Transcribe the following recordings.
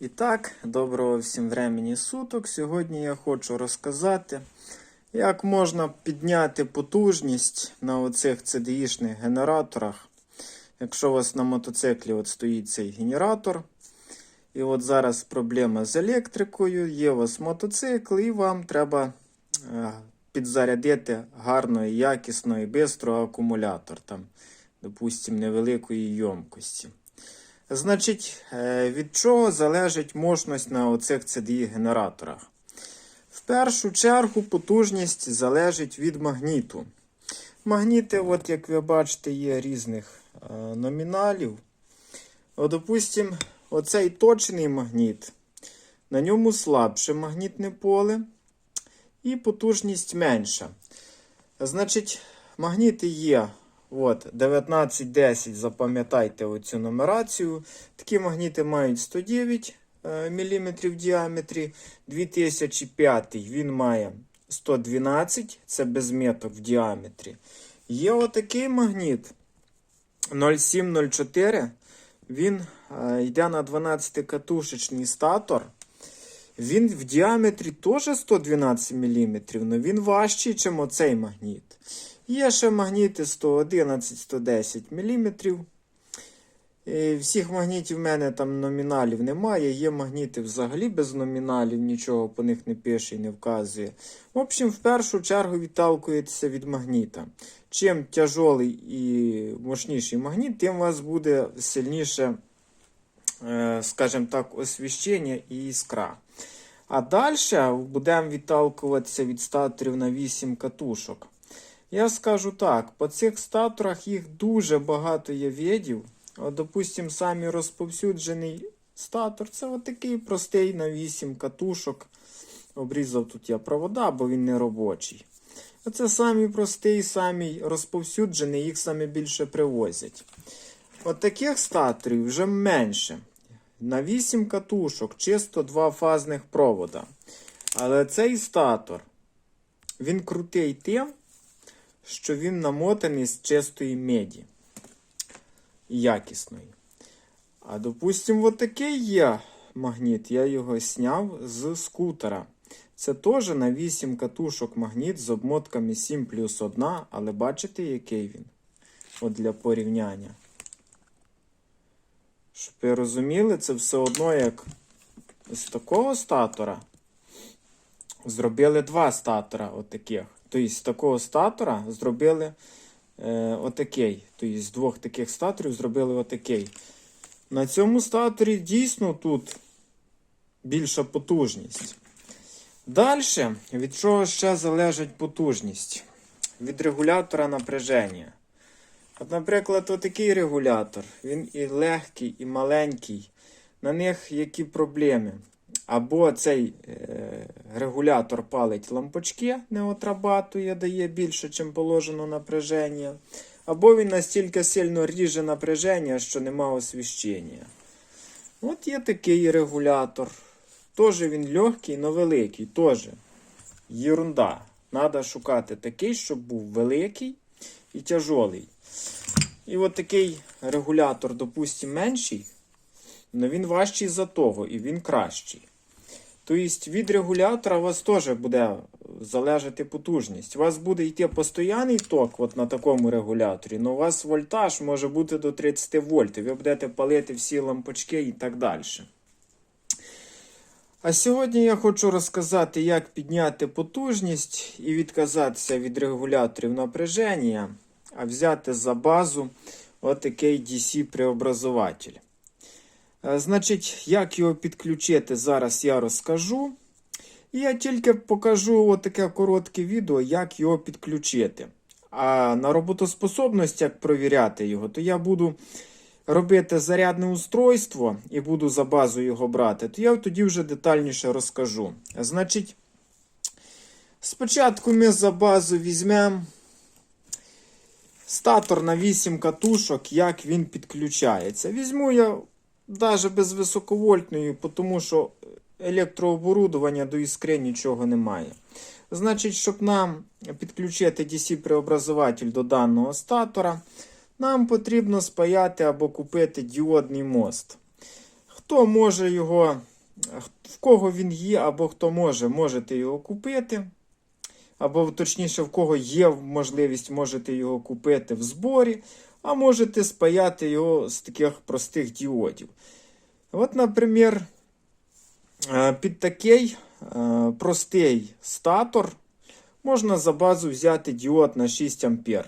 І так, доброго всім времені суток. Сьогодні я хочу розказати, як можна підняти потужність на оцих CDI-шних генераторах. Якщо у вас на мотоциклі от стоїть цей генератор, і от зараз проблема з електрикою, є у вас мотоцикл, і вам треба е, підзарядити гарно, і якісно і швидко акумулятор, там, допустимо, невеликої йомкості. Значить, е, від чого залежить мощність на оцих CDI-генераторах? В першу чергу потужність залежить від магніту. Магніти, от як ви бачите, є різних е, номіналів. Допустимо, оцей точний магніт, на ньому слабше магнітне поле і потужність менша. Значить, магніти є От, 1910, запам'ятайте оцю нумерацію. Такі магніти мають 109 мм в діаметрі. 2005 він має 112, це безметок в діаметрі. Є отакий магніт 0704. Він е, йде на 12-катушечний статор. Він в діаметрі теж 112 мм, але він важчий, ніж оцей магніт. Є ще магніти 111-110 мм. Всіх магнітів в мене там номіналів немає. Є магніти взагалі без номіналів, нічого по них не пише і не вказує. В общем, в першу чергу відталкується від магніта. Чим тяжолий і мощніший магніт, тим у вас буде сильніше, е, скажімо так, освіщення і іскра. А далі будемо відталкуватися від статорів на 8 катушок. Я скажу так, по цих статорах їх дуже багато є видів. От, допустим, самі розповсюджений статор це отакий простий на 8 катушок. Обрізав тут я провода, бо він не робочий. Оце самий простий, самий розповсюджений, їх саме більше привозять. От таких статорів вже менше. На 8 катушок, чисто два фазних провода. Але цей статор, він крутий тим, що він намотаний з чистої меді. Якісної. А допустимо, отакий є магніт. Я його зняв з скутера. Це теж на 8 катушок магніт з обмотками 7 плюс 1, але бачите, який він? От для порівняння. Щоб ви розуміли, це все одно як з такого статора зробили два статора отаких. Тобто з такого статора зробили е, отакий. Тобто з двох таких статорів зробили отакий. На цьому статорі дійсно тут більша потужність. Далі, від чого ще залежить потужність? Від регулятора напряження. От, наприклад, отакий регулятор. Він і легкий, і маленький. На них які проблеми? Або цей е, регулятор палить лампочки, не отрабатує, дає більше, чим положено напряження. Або він настільки сильно ріже напряження, що нема освіщення. От є такий регулятор. Теж він легкий, але великий. Теж єрунда. Треба шукати такий, щоб був великий і тяжолий. І от такий регулятор, допустимо, менший, але він важчий за того і він кращий. Тобто від регулятора у вас теж буде залежати потужність. У вас буде йти постійний ток от на такому регуляторі, але у вас вольтаж може бути до 30 вольт. Ви будете палити всі лампочки і так далі. А сьогодні я хочу розказати, як підняти потужність і відказатися від регуляторів напряження, а взяти за базу отакий DC-преобразователь. Значить, як його підключити, зараз я розкажу. І я тільки покажу отаке коротке відео, як його підключити. А на роботоспособність, як провіряти його, то я буду робити зарядне устройство і буду за базу його брати, то я тоді вже детальніше розкажу. Значить, спочатку ми за базу візьмемо статор на 8 катушок, як він підключається. Візьму я навіть без високовольтної, тому що електрооборудування до іскри нічого немає. Значить, щоб нам підключити DC-преобразователь до даного статора, нам потрібно спаяти або купити діодний мост. Хто може його, в кого він є, або хто може, можете його купити. Або, точніше, в кого є можливість, можете його купити в зборі, а можете спаяти його з таких простих діодів. От, наприклад, е, під такий е, простий статор можна за базу взяти діод на 6 А.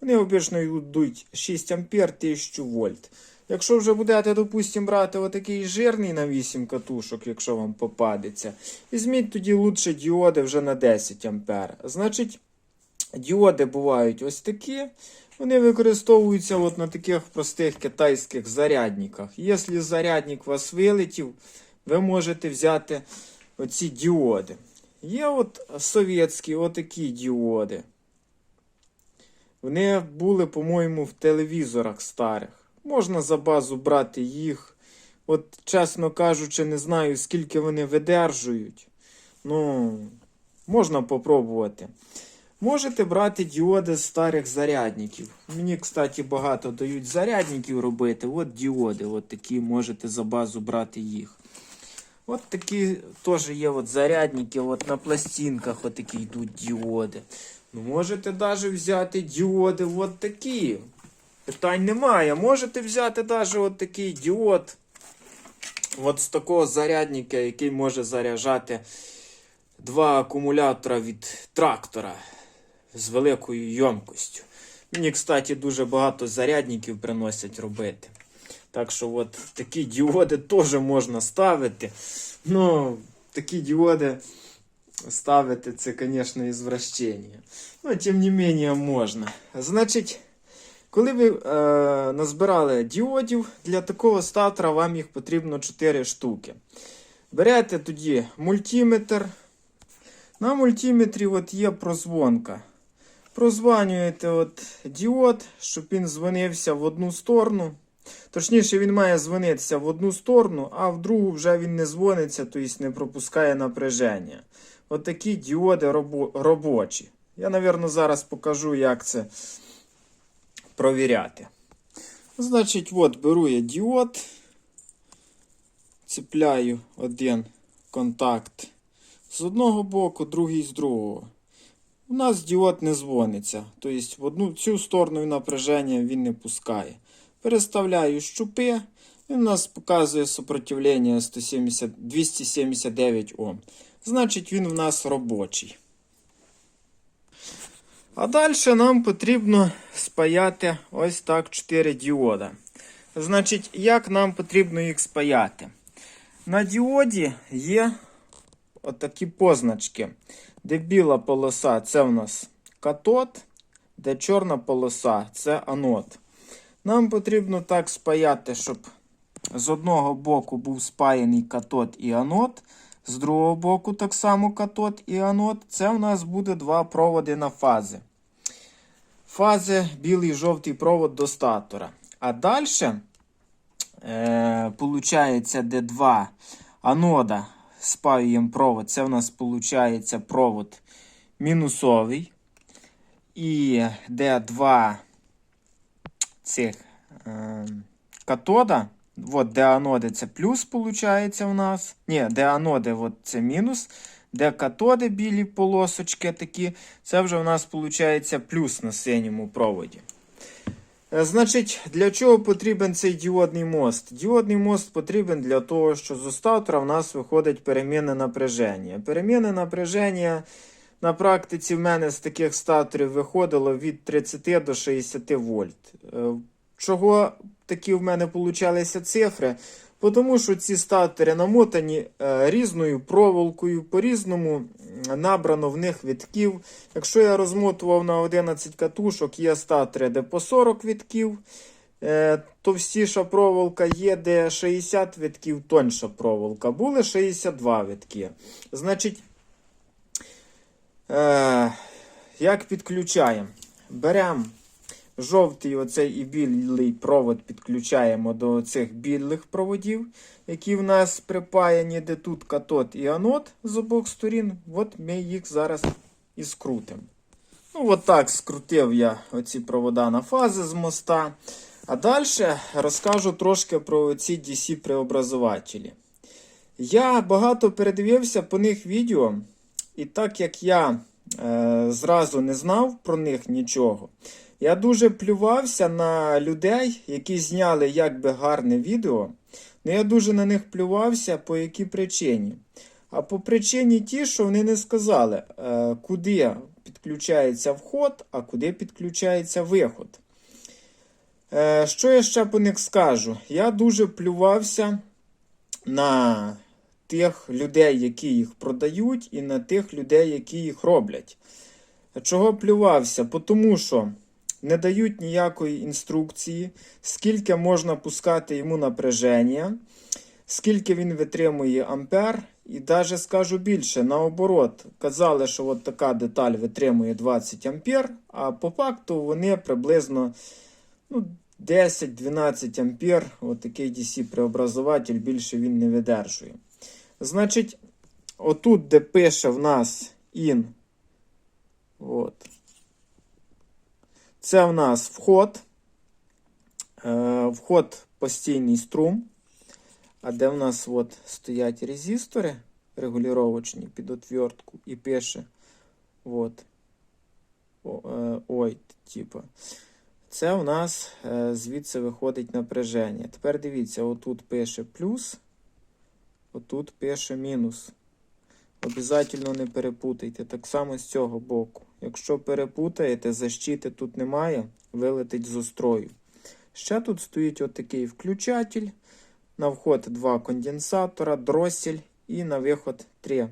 Вони обично йдуть 6 А 1000 вольт. Якщо вже будете, допустимо, брати отакий жирний на 8 катушок, якщо вам попадеться, візьміть тоді лучше діоди вже на 10 А. Значить, діоди бувають ось такі. Вони використовуються от на таких простих китайських зарядниках. Якщо зарядник у вас вилетів, ви можете взяти оці діоди. Є от совєтські отакі діоди. Вони були, по-моєму, в телевізорах старих. Можна за базу брати їх. От, чесно кажучи, не знаю, скільки вони видержують. Ну, можна попробувати. Можете брати діоди з старих зарядників. Мені, кстати, багато дають зарядників робити. От діоди, от такі можете за базу брати їх. От такі теж є от зарядники, от на пластинках от такі йдуть діоди. Ну, можете навіть взяти діоди от такі. Питань немає. Можете взяти навіть от такий діод. От з такого зарядника, який може заряджати два акумулятора від трактора з великою йомкостю. Мені, кстати, дуже багато зарядників приносять робити. Так що от такі діоди теж можна ставити. Ну, такі діоди ставити це, звісно, ізвращення. Ну, тим не менше, можна. Значить, коли ви е, назбирали діодів, для такого статора вам їх потрібно 4 штуки. Берете тоді мультиметр. На мультиметрі от є прозвонка. Прозванюєте от діод, щоб він дзвонився в одну сторону. Точніше, він має дзвонитися в одну сторону, а в другу вже він не дзвониться, тобто не пропускає напряження. От такі діоди робо робочі. Я, напевно, зараз покажу, як це провіряти. Значить, от беру я діод, цепляю один контакт з одного боку, другий з другого. У нас діод не дзвониться. Тобто в одну цю сторону напряження він не пускає. Переставляю щупи, він у нас показує сопротивлення 170, 279 Ом. Значить, він в нас робочий. А далі нам потрібно спаяти ось так 4 діода. Значить, як нам потрібно їх спаяти? На діоді є отакі позначки, де біла полоса це у нас катод, де чорна полоса це анод. Нам потрібно так спаяти, щоб з одного боку був спаяний катод і анод, з другого боку так само катод і анод. Це у нас буде два проводи на фази. Фази білий жовтий провод до статора. А далі, е, получається, де два анода спаюємо провод. Це у нас виходить провод мінусовий. І де два цих е, катода. От де аноди це плюс, виходить, у нас. Ні, де аноди от це мінус. Де катоди білі полосочки такі, це вже у нас виходить плюс на синьому проводі. Е, Значить, для чого потрібен цей діодний мост? Діодний мост потрібен для того, що з остатора в нас виходить перемінне напряження. Перемінне напряження на практиці в мене з таких статорів виходило від 30 до 60 вольт. Е, Чого такі в мене получалися цифри? Тому що ці статори намотані е, різною проволокою, по-різному набрано в них вітків. Якщо я розмотував на 11 катушок, є статори, де по 40 вітків, е, товстіша проволока є, де 60 вітків, тоньша проволока. Були 62 вітки. Значить, е, як підключаємо? Беремо жовтий оцей і білий провод підключаємо до цих білих проводів, які в нас припаяні, де тут катод і анод з обох сторін. От ми їх зараз і скрутимо. Ну, от скрутив я оці провода на фази з моста. А далі розкажу трошки про ці DC преобразователі. Я багато передивився по них відео, і так як я е, зразу не знав про них нічого, я дуже плювався на людей, які зняли якби гарне відео. Ну я дуже на них плювався по якій причині. А по причині ті, що вони не сказали, е, куди підключається вход, а куди підключається виход. Е, Що я ще по них скажу? Я дуже плювався на тих людей, які їх продають, і на тих людей, які їх роблять. Чого плювався? По Тому що не дають ніякої інструкції, скільки можна пускати йому напряження, скільки він витримує ампер. І навіть скажу більше, наоборот, казали, що от така деталь витримує 20 ампер, а по факту вони приблизно ну, 10-12 ампер. От такий DC преобразователь більше він не видержує. Значить, отут, де пише в нас IN, от, це в нас вход. Е, вход постійний струм. А де в нас от стоять резистори регулювачні під отвертку і пише от, е, ой, типа. Це у нас е, звідси виходить напряження. Тепер дивіться, отут пише плюс, отут пише мінус. Обязательно не перепутайте. Так само з цього боку. Якщо перепутаєте, защити тут немає, вилетить з острою. Ще тут стоїть отакий включатель. На вход два конденсатора, дросель і на виход три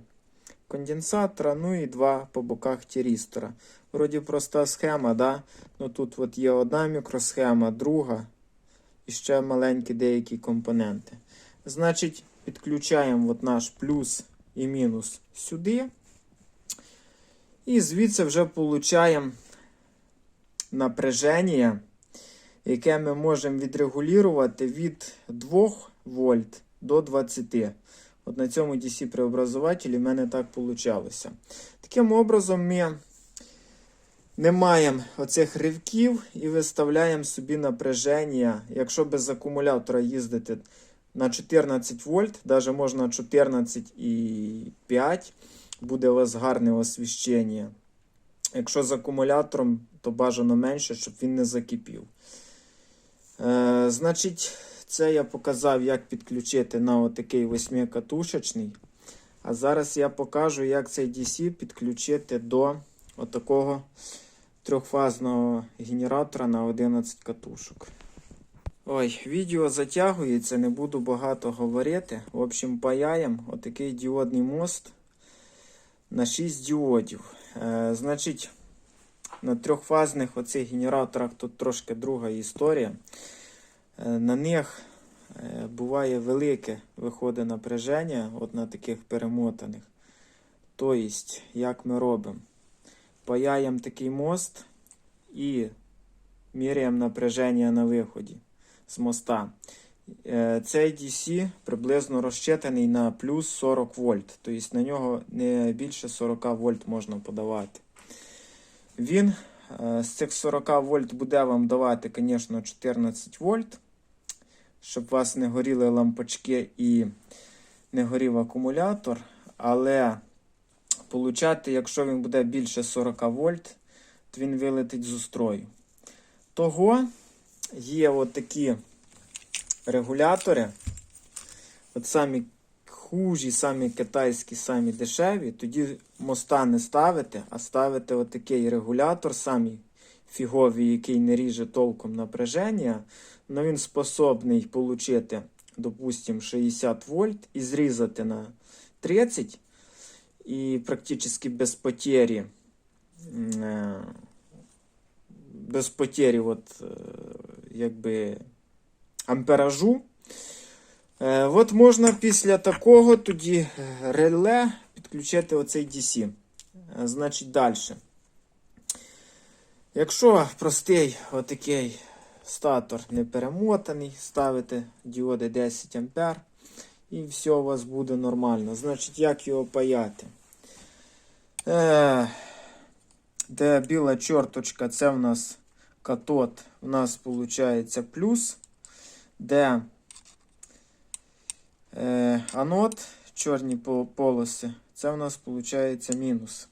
конденсатора, ну і два по боках тірістора. Вроді проста схема, да? Ну тут от є одна мікросхема, друга і ще маленькі деякі компоненти. Значить, підключаємо от наш плюс і мінус сюди. І звідси вже получаємо напряження, яке ми можемо відрегулювати від 2 вольт до 20. От на цьому DC преобразователі в мене так вийшло. Таким образом, ми не маємо оцих ривків і виставляємо собі напряження. Якщо без акумулятора їздити на 14 вольт, навіть можна 14,5, буде у вас гарне освіщення. Якщо з акумулятором, то бажано менше, щоб він не закипів. Е, Значить, це я показав, як підключити на отакий 8-катушечний. А зараз я покажу, як цей DC підключити до отакого трьохфазного генератора на 11 катушок. Ой, відео затягується, не буду багато говорити. В общем, паяємо отакий діодний мост на 6 діодів. Е, значить, на трьохфазних оцих генераторах тут трошки друга історія. Е, на них е, буває велике виходить напряження от на таких перемотаних. Тобто, як ми робимо? Паяємо такий мост і міряємо напряження на виході з моста. Е, Цей DC приблизно розчитаний на плюс 40 вольт. Тобто на нього не більше 40 вольт можна подавати. Він е, з цих 40 вольт буде вам давати, звісно, 14 вольт, щоб у вас не горіли лампочки і не горів акумулятор. Але получати, якщо він буде більше 40 вольт, то він вилетить з устрою. Того є отакі регулятори. От самі хужі, самі китайські, самі дешеві. Тоді моста не ставите, а ставите отакий регулятор, самий фіговий, який не ріже толком напряження. Но він способний отримати, допустим, 60 вольт і зрізати на 30 і практично без потері. е, Без потері, от, е, якби амперажу. Е, От можна після такого тоді е, реле підключити оцей DC. Е, Значить, далі. Якщо простий отакий статор не перемотаний, ставите діоди 10 А і все у вас буде нормально. Значить, як його паяти? Е, Де біла чорточка, це в нас катод у нас виходить плюс, де е, анод, чорні полоси, це у нас виходить мінус.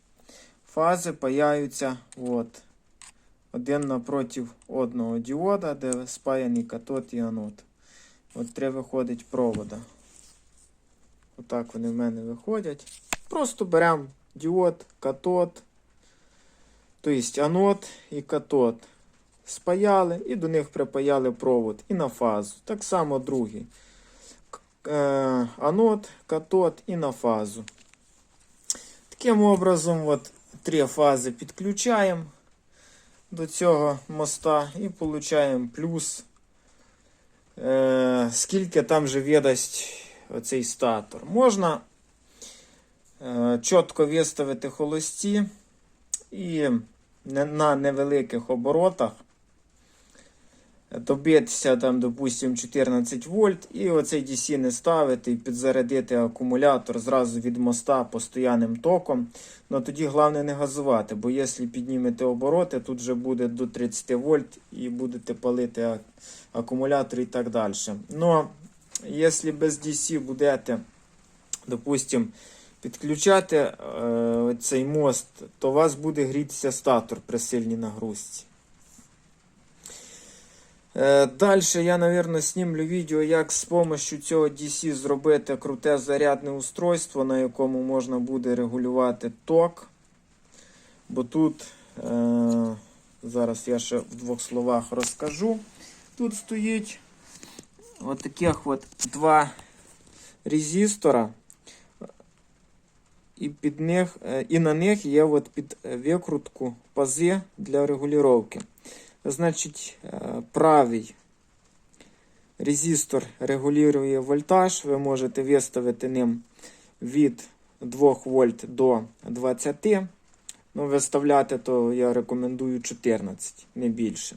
Фази паяються от, один напротив одного діода, де спаяний катод і анод. От три виходить провода. Отак вони в мене виходять. Просто беремо діод, катод, тобто анод і катод. Спаяли і до них припаяли провод і на фазу. Так само другий. Е, Анод, катод і на фазу. Таким образом, от, три фази підключаємо до цього моста і получаємо плюс. Е, скільки там же видасть оцей статор. Можна е, чітко виставити холості і на невеликих оборотах добитися там, допустимо, 14 вольт, і оцей DC не ставити і підзарядити акумулятор зразу від моста постоянним током. Ну тоді головне не газувати, бо якщо піднімете обороти, тут вже буде до 30 вольт і будете палити акумулятор і так далі. Но якщо без DC будете, допустимо, підключати е, цей мост, то у вас буде грітися статор при сильній нагрузці. Е, Далі я, напевно, знімлю відео, як з допомогою цього DC зробити круте зарядне устройство, на якому можна буде регулювати ток. Бо тут, е, зараз я ще в двох словах розкажу. Тут стоїть от от два резистора. І, під них, е, і на них є от під викрутку пази для регулювання. Значить, е, правий резистор регулює вольтаж. Ви можете виставити ним від 2 вольт до 20. Ну, виставляти, то я рекомендую 14, не більше.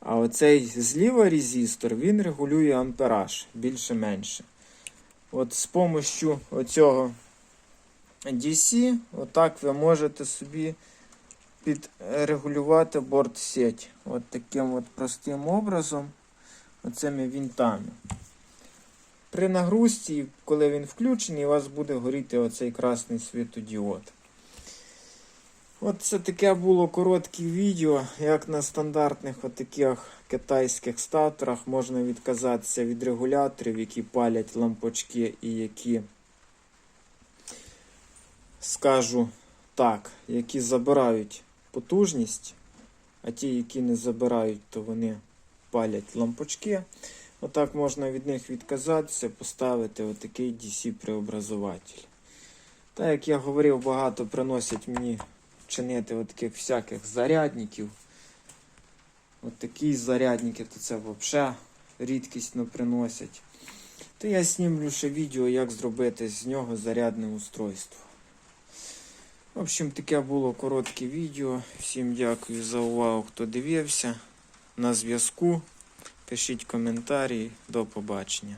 А оцей зліва резистор, він регулює ампераж більше-менше. От з допомогою оцього DC, отак ви можете собі підрегулювати борт сеть. От таким от простим образом, оцими вінтами. При нагрузці, коли він включений, у вас буде горіти оцей красний світодіод. От це таке було коротке відео, як на стандартних отаких китайських статорах можна відказатися від регуляторів, які палять лампочки і які, скажу так, які забирають потужність, а ті, які не забирають, то вони палять лампочки. Отак можна від них відказатися, поставити отакий DC-преобразователь. Так як я говорив, багато приносять мені чинити от таких всяких зарядників. От такі зарядники, то це взагалі рідкісно приносять. То я знімлю ще відео, як зробити з нього зарядне устройство. В общем, таке було коротке відео. Всім дякую за увагу, хто дивився. На зв'язку. Пишіть коментарі. До побачення.